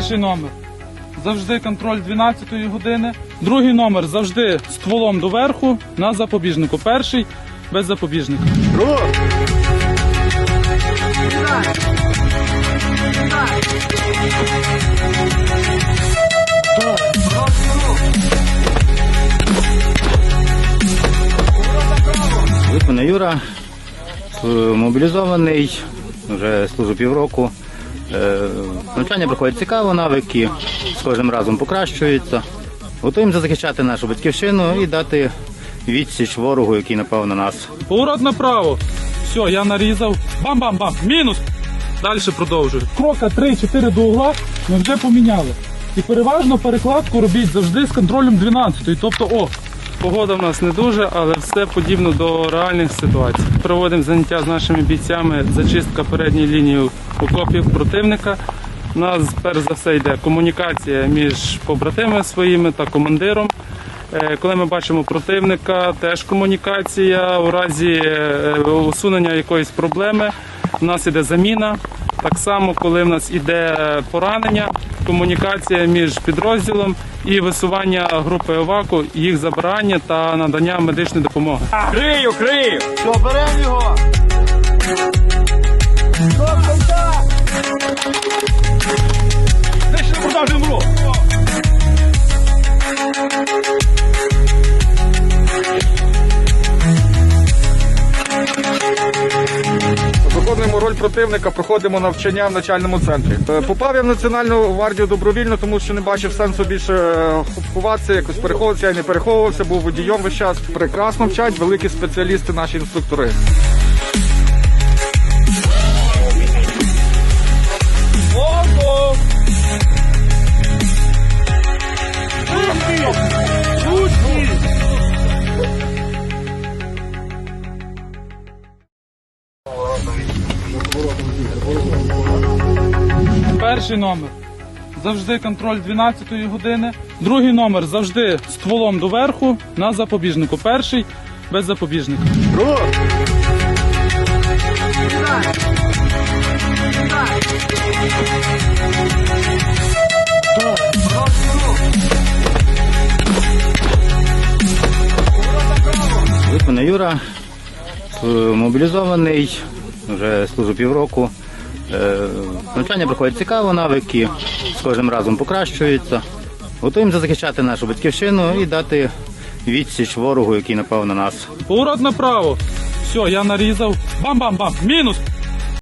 Перший номер завжди контроль 12-ї години. Другий номер завжди стволом доверху на запобіжнику. Перший без запобіжника. Звуть мене Юра, е, мобілізований, вже служу півроку. Е, Навчання проходить цікаво, навики з кожним разом покращуються. Готуємося захищати нашу батьківщину і дати відсіч ворогу, який напав на нас. Поворот направо. Все, я нарізав. Бам-бам-бам. Мінус. Далі продовжую. Крока 3-4 до угла ми вже поміняли. І переважно перекладку робіть завжди з контролем 12. Тобто, о, погода в нас не дуже, але все подібно до реальних ситуацій. Проводимо заняття з нашими бійцями, зачистка передньої лінії окопів противника. У нас перш за все йде комунікація між побратимами своїми та командиром. Е, Коли ми бачимо противника, теж комунікація. У разі е, усунення якоїсь проблеми в нас іде заміна. Так само, коли в нас іде поранення, комунікація між підрозділом і висування групи ОВАКу, їх забирання та надання медичної допомоги. Крию, крию! Що беремо його! Противника, проходимо навчання в навчальному центрі. Е, Попав я в Національну гвардію добровільно, тому що не бачив сенсу більше е, ховатися, якось переховуватися. Я не переховувався, був водієм весь час. Прекрасно вчать великі спеціалісти, наші інструктори. Перший номер завжди контроль 12-ї години. Другий номер завжди стволом доверху на запобіжнику. Перший без запобіжника. Мене Юра, е, мобілізований, вже служу півроку. Е, Навчання проходить цікаво, навики з кожним разом покращуються. Готуємося захищати нашу батьківщину і дати відсіч ворогу, який напав на нас. Поворот направо. Все, я нарізав. Бам-бам-бам. Мінус.